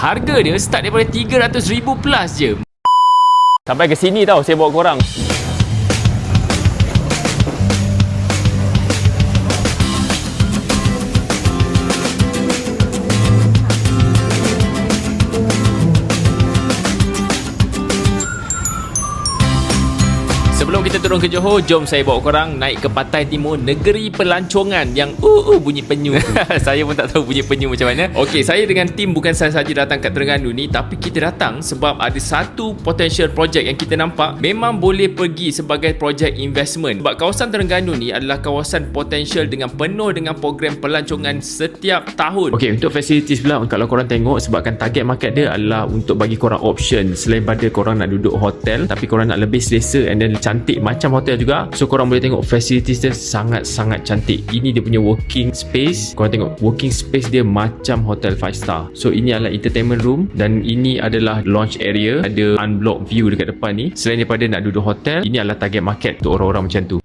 Harga dia start daripada RM300,000 plus je. Sampai ke sini tau saya bawa korang. Sebelum kita turun ke Johor, jom saya bawa korang naik ke Pantai Timur, negeri pelancongan yang uh, uh bunyi penyu tu. saya pun tak tahu bunyi penyu macam mana. Okey, saya dengan tim bukan sahaja datang kat Terengganu ni, tapi kita datang sebab ada satu potential project yang kita nampak memang boleh pergi sebagai project investment. Sebab kawasan Terengganu ni adalah kawasan potensial dengan penuh dengan program pelancongan setiap tahun. Okey, untuk facilities pula kalau korang tengok sebabkan target market dia adalah untuk bagi korang option selain pada korang nak duduk hotel tapi korang nak lebih selesa and then cantik macam hotel juga. So korang boleh tengok facilities dia sangat-sangat cantik. Ini dia punya working space. Korang tengok working space dia macam hotel 5 star. So ini adalah entertainment room dan ini adalah launch area. Ada unblock view dekat depan ni. Selain daripada nak duduk hotel ini adalah target market untuk orang-orang macam tu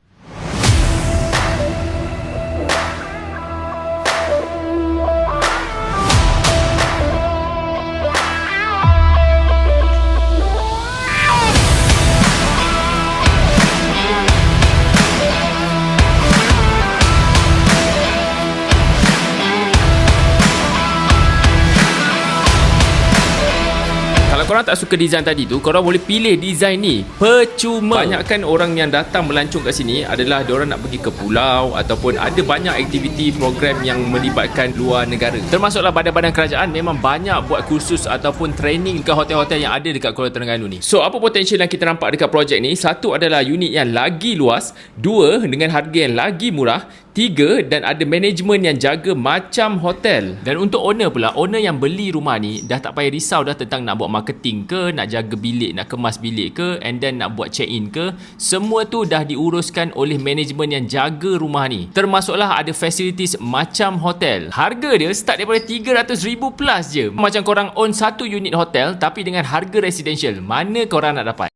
Kalau korang tak suka design tadi tu Korang boleh pilih design ni. Percuma. Banyakkan orang yang datang melancong kat sini Adalah diorang nak pergi ke pulau Ataupun ada banyak aktiviti program yang melibatkan luar negara. Termasuklah badan-badan kerajaan Memang banyak buat kursus Ataupun training ke hotel-hotel yang ada dekat Kuala Terengganu ni. So apa potensial yang kita nampak dekat projek ni? Satu adalah unit yang lagi luas. Dua dengan harga yang lagi murah Tiga dan ada management yang jaga macam hotel. Dan untuk owner pula Owner yang beli rumah ni Dah tak payah risau dah tentang nak buat marketing ke Nak jaga bilik, nak kemas bilik ke And then nak buat check in ke. Semua tu dah diuruskan oleh management yang jaga rumah ni. Termasuklah ada facilities macam hotel. Harga dia start daripada RM300,000 plus je. Macam korang own satu unit hotel Tapi dengan harga residential. Mana korang nak dapat?